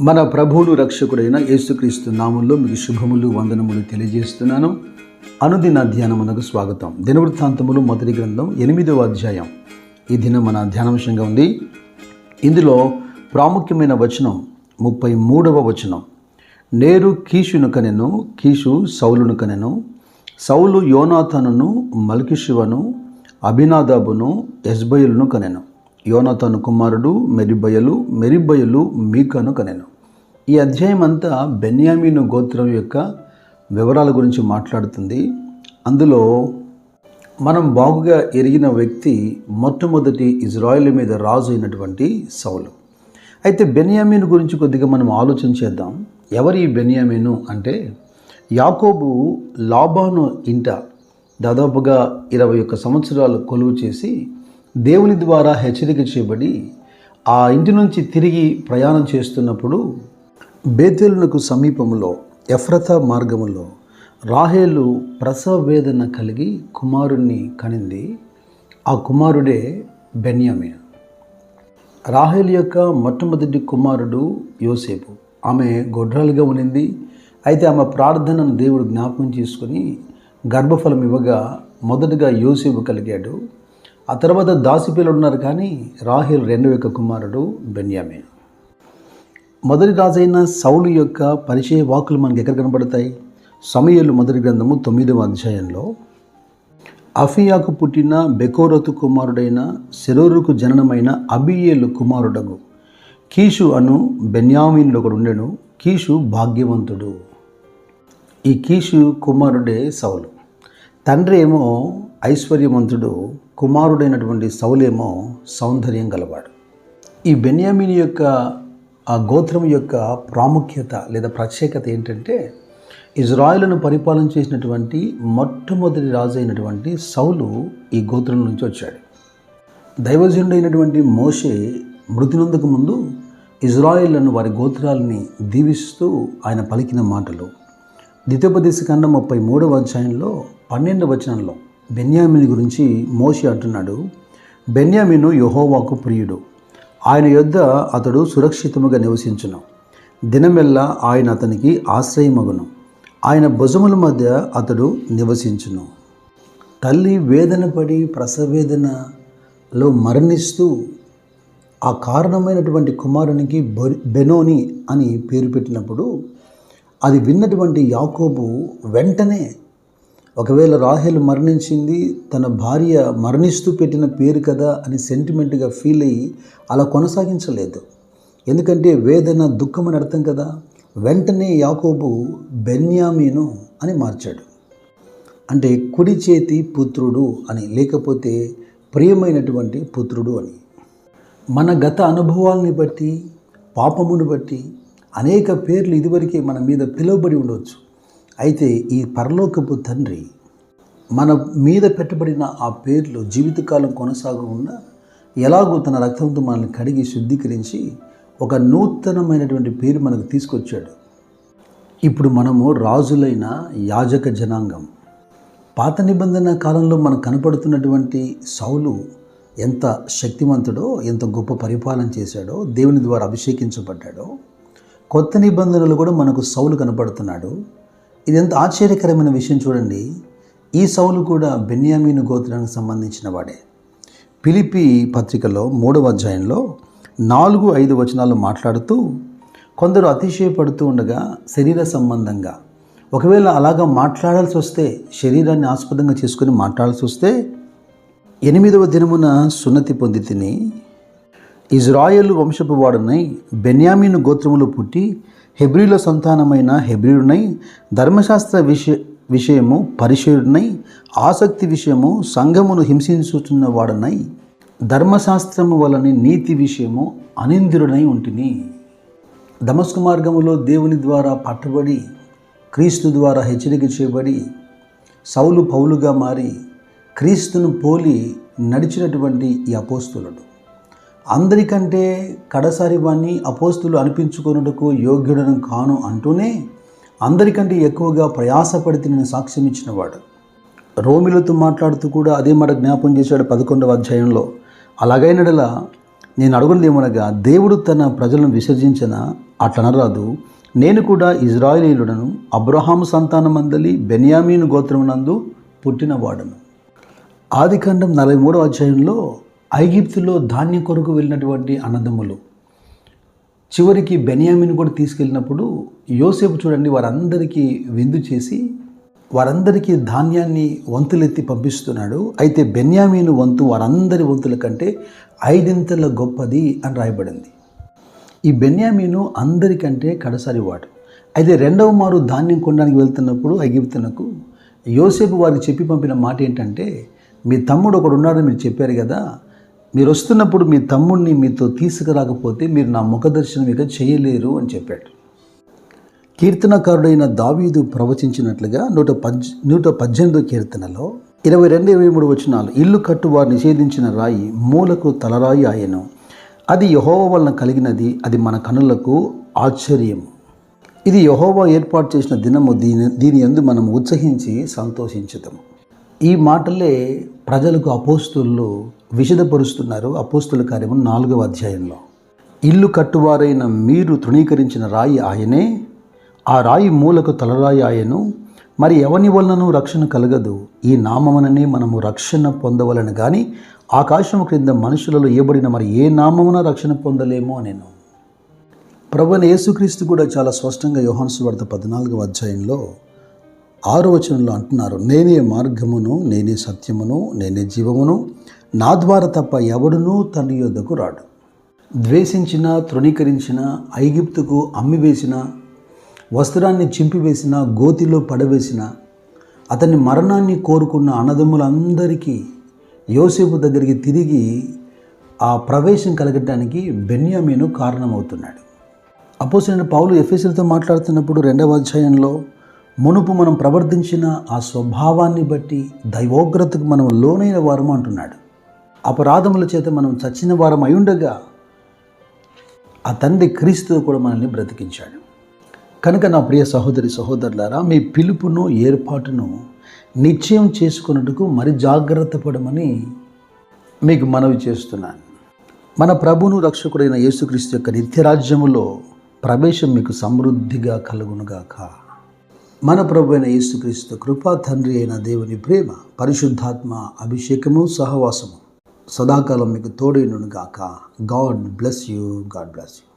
మన ప్రభువును రక్షకుడైన యేసుక్రీస్తు నామంలో మీకు శుభములు వందనములు తెలియజేస్తున్నాను. అనుదిన ధ్యానమునకు స్వాగతం. దినవృత్తాంతములు మొదటి గ్రంథం ఎనిమిదవ అధ్యాయం. ఈ దినం మన ధ్యానాంశంగా ఉంది. ఇందులో ప్రాముఖ్యమైన వచనం ముప్పై మూడవ వచనం. నేరు కీషును కనెను కీషు సౌలును కనెను సౌలు యోనాథనును మల్కిషివను అభినాదాబును ఎస్బయలును కనెను. యోనాథను కుమారుడు మెరిబయలు మెరిబయలు మీకను కనెను. ఈ అధ్యాయం అంతా బెన్యామీను గోత్రం యొక్క వివరాల గురించి మాట్లాడుతుంది. అందులో మనం బాగుగా ఎరిగిన వ్యక్తి మొట్టమొదటి ఇజ్రాయిల్ మీద రాజు అయినటువంటి సౌలు. అయితే బెన్యామీను గురించి కొద్దిగా మనం ఆలోచన చేద్దాం. ఎవరి బెనియామీను బెన్యామీను అంటే? యాకోబు లాబాను ఇంట దాదాపుగా ఇరవై ఒక్క సంవత్సరాలు కొలువు చేసి దేవుని ద్వారా హెచ్చరిక చేయబడి ఆ ఇంటి నుంచి తిరిగి ప్రయాణం చేస్తున్నప్పుడు బేతేలునకు సమీపంలో ఎఫ్రత మార్గములో రాహేలు ప్రసవ వేదన కలిగి కుమారుణ్ణి కనింది. ఆ కుమారుడే బెన్యామిన్. రాహేల్ యొక్క మొట్టమొదటి కుమారుడు యోసేపు. ఆమె గొడ్రాలుగా ఉనింది అయితే ఆమె ప్రార్థనను దేవుడు జ్ఞాపకం చేసుకొని గర్భఫలం ఇవ్వగా మొదటగా యోసేపు కలిగాడు. ఆ తర్వాత దాసి పిల్లలు ఉన్నారు కానీ రాహేల్ రెండవ యొక్క కుమారుడు బెన్యామిన్. మొదటి రాజైన సౌలు యొక్క పరిచయ వాకులు మనకి ఎక్కడ కనబడతాయి? సమయలు మొదటి గ్రంథము తొమ్మిదవ అధ్యాయంలో. అఫియాకు పుట్టిన బెకోరతు కుమారుడైన శెరూరుకు జననమైన అబియేలు కుమారుడగు. కీషు అను బెన్యామీన్లో ఒకడు ఉండెను. కీషు భాగ్యవంతుడు. ఈ కీషు కుమారుడే సౌలు. తండ్రి ఏమో ఐశ్వర్యవంతుడు. కుమారుడైనటువంటి సౌలేమో సౌందర్యం గలవాడు. ఈ బెన్యామిన్ యొక్క ఆ గోత్రం యొక్క ప్రాముఖ్యత లేదా ప్రత్యేకత ఏంటంటే ఇజ్రాయిల్ను పరిపాలన చేసినటువంటి మొట్టమొదటి రాజు అయినటువంటి సౌలు ఈ గోత్రం నుంచి వచ్చాడు. దైవజనుడైనటువంటి మోషే మృతినందుకు ముందు ఇజ్రాయిళ్ళను వారి గోత్రాలని దీవిస్తూ ఆయన పలికిన మాటలు. ద్వితోపదేశ ఖండం ముప్పై మూడవ అధ్యాయంలో పన్నెండవ వచనంలో బెన్యామిని గురించి మోషి అంటున్నాడు బెన్యామిను యహోవాకు ప్రియుడు. ఆయన యొద్ద అతడు సురక్షితముగా నివసించును. దినమెల్లా ఆయన అతనికి ఆశ్రయమగును. ఆయన భుజముల మధ్య అతడు నివసించును. తల్లి వేదన పడి ప్రసవేదనలో మరణిస్తూ ఆ కారణమైనటువంటి కుమారునికి బెనోని అని పేరు పెట్టినప్పుడు అది విన్నటువంటి యాకోబు వెంటనే ఒకవేళ రాహెల్ మరణించింది తన భార్య మరణిస్తూ పెట్టిన పేరు కదా అని సెంటిమెంట్గా ఫీల్ అయ్యి అలా కొనసాగించలేదు. ఎందుకంటే వేదన దుఃఖం అని అర్థం కదా? వెంటనే యాకోబు బెన్యామీను అని మార్చాడు. అంటే కుడి చేతి పుత్రుడు అని లేకపోతే ప్రియమైనటువంటి పుత్రుడు అని. మన గత అనుభవాల్ని బట్టి పాపమును బట్టి అనేక పేర్లు ఇదివరకే మన మీద పిలువబడి ఉండవచ్చు అయితే ఈ పరలోకపు తండ్రి మన మీద పెట్టబడిన ఆ పేర్లు జీవితకాలం కొనసాగకుండా ఎలాగో తన రక్తంతో మనల్ని కడిగి శుద్ధీకరించి ఒక నూతనమైనటువంటి పేరు మనకు తీసుకొచ్చాడు. ఇప్పుడు మనము రాజులైన యాజక జనాంగం. పాత నిబంధన కాలంలో మనకు కనపడుతున్నటువంటి సౌలు ఎంత శక్తివంతుడో ఎంత గొప్ప పరిపాలన చేశాడో దేవుని ద్వారా అభిషేకించబడ్డాడో కొత్త నిబంధనలు కూడా మనకు సౌలు కనపడుతున్నాడు. ఇది ఎంత ఆశ్చర్యకరమైన విషయం చూడండి. ఈ సౌలు కూడా బెన్యామీను గోత్రానికి సంబంధించిన వాడే. పిలిపి పత్రికలో మూడవ అధ్యాయంలో నాలుగు ఐదు వచనాలు మాట్లాడుతూ కొందరు అతిశయపడుతూ ఉండగా శరీర సంబంధంగా. ఒకవేళ అలాగా మాట్లాడాల్సి వస్తే శరీరాన్ని ఆస్పదంగా చేసుకుని మాట్లాడాల్సి వస్తే ఎనిమిదవ దినమున సున్నతి పొంది తిని ఇజ్రాయెల్ వంశపు వాడునై బెన్యామీను గోత్రములు పుట్టి హెబ్రిల సంతానమైన హెబ్రియునై ధర్మశాస్త్ర విషయ విషయము పరిశీలునై ఆసక్తి విషయము సంఘమును హింసించుతున్న వాడునై ధర్మశాస్త్రము వలని నీతి విషయము అనింద్రుడై ఉంటిని. దమస్కు మార్గములో దేవుని ద్వారా పట్టబడి క్రీస్తు ద్వారా హెచ్చరిక చేయబడి సౌలు పౌలుగా మారి క్రీస్తును పోలి నడిచినటువంటి ఈ అపోస్తులుడు. అందరికంటే కడసారి వాణ్ణి అపోస్తులు అనిపించుకొనుటకు యోగ్యుడను కాను అంటూనే అందరికంటే ఎక్కువగా ప్రయాసపడితే నేను సాక్ష్యం ఇచ్చినవాడు. రోమిలతో మాట్లాడుతూ కూడా అదే మాట జ్ఞాపం చేశాడు పదకొండవ అధ్యాయంలో. అలాగైనడలా నేను అడుగునది ఏమనగా దేవుడు తన ప్రజలను విసర్జించిన అట్లనరాదు. నేను కూడా ఇజ్రాయేలీయుడను అబ్రహాము సంతానమందలి బెన్యామీను గోత్రమునందు పుట్టినవాడను. ఆదికాండం నలభై మూడో అధ్యాయంలో ఐగిప్తులో ధాన్యం కొరకు వెళ్ళినటువంటి అన్నదమ్ములు చివరికి బెనియామిని కూడా తీసుకెళ్ళినప్పుడు యోసేపు చూడండి వారందరికీ విందు చేసి వారందరికీ ధాన్యాన్ని వంతులెత్తి పంపిస్తున్నాడు. అయితే బెన్యామీను వంతు వారందరి వంతుల కంటే ఐదింతల గొప్పది అని రాయబడింది. ఈ బెన్యామీను అందరికంటే కడసారి వాడు అయితే రెండవ మారు ధాన్యం కొనడానికి వెళ్తున్నప్పుడు ఐగిప్తునకు యోసేపు వారికి చెప్పి పంపిన మాట ఏంటంటే మీ తమ్ముడు ఒకడు ఉన్నాడని మీరు చెప్పారు కదా మీరు వస్తున్నప్పుడు మీ తమ్ముడిని మీతో తీసుకురాకపోతే మీరు నా ముఖ దర్శనం ఇక చేయలేరు అని చెప్పాడు. కీర్తనకారుడైన దావీదు ప్రవచించినట్లుగా నూట పద్ నూట పద్దెనిమిదో కీర్తనలో ఇరవై రెండు ఇరవై మూడు వచనాలు ఇల్లు కట్టు వారు నిషేధించిన రాయి మూలకు తలరాయి ఆయను. అది యహోవ వలన కలిగినది అది మన కనులకు ఆశ్చర్యము ఇది యహోవా ఏర్పాటు చేసిన దినము దీని దీని ఎందు మనం ఉత్సహించి సంతోషించుతాము ఈ మాటలే ప్రజలకు అపోస్తులు విషదపరుస్తున్నారు. అపోస్తుల కార్యము నాలుగవ అధ్యాయంలో. ఇల్లు కట్టువారైన మీరు తృణీకరించిన రాయి ఆయనే ఆ రాయి మూలకు తలరాయి ఆయను. మరి ఎవని వలనను రక్షణ కలగదు. ఈ నామముననే మనము రక్షణ పొందవలను కానీ ఆకాశం క్రింద మనుషులలో ఇవ్వబడిన మరి ఏ నామమున రక్షణ పొందలేమో నేను ప్రభుని యేసుక్రీస్తు కూడా చాలా స్పష్టంగా యోహాన్సు వార్త పద్నాలుగవ అధ్యాయంలో ఆరు వచనంలో అంటున్నారు నేనే మార్గమును నేనే సత్యమును నేనే జీవమును నా ద్వారా తప్ప ఎవడునూ తన యొద్దకు రాడు. ద్వేషించిన తృణీకరించిన ఐగిప్తుకు అమ్మివేసిన వస్త్రాన్ని చింపివేసిన గోతిలో పడవేసిన అతని మరణాన్ని కోరుకున్న అన్నదమ్ములందరికీ యోసేపు దగ్గరికి తిరిగి ఆ ప్రవేశం కలగటానికి బెన్యామీను కారణమవుతున్నాడు. అపోసిన పౌలు ఎఫ్ఎస్లతో మాట్లాడుతున్నప్పుడు రెండవ అధ్యాయంలో మునుపు మనం ప్రవర్తించిన ఆ స్వభావాన్ని బట్టి దైవోగ్రతకు మనం లోనైన వారము అంటున్నాడు. అపరాధముల చేత మనం చచ్చిన వారం అయుండగా ఆ తండ్రి క్రీస్తు కూడా మనల్ని బ్రతికించాడు. కనుక నా ప్రియ సహోదరి సహోదరులారా మీ పిలుపును ఏర్పాటును నిశ్చయం చేసుకున్నట్టుకు మరి జాగ్రత్త పడమని మీకు మనవి చేస్తున్నాను. మన ప్రభును రక్షకుడైన యేసుక్రీస్తు యొక్క నిత్యరాజ్యములో ప్రవేశం మీకు సమృద్ధిగా కలుగునుగాక. మన ప్రభు అయిన యేసుక్రీస్తు కృపా తండ్రి అయిన దేవుని ప్రేమ పరిశుద్ధాత్మ అభిషేకము సహవాసము సదాకాలం మీకు తోడైనను గాక. God bless you. God bless you.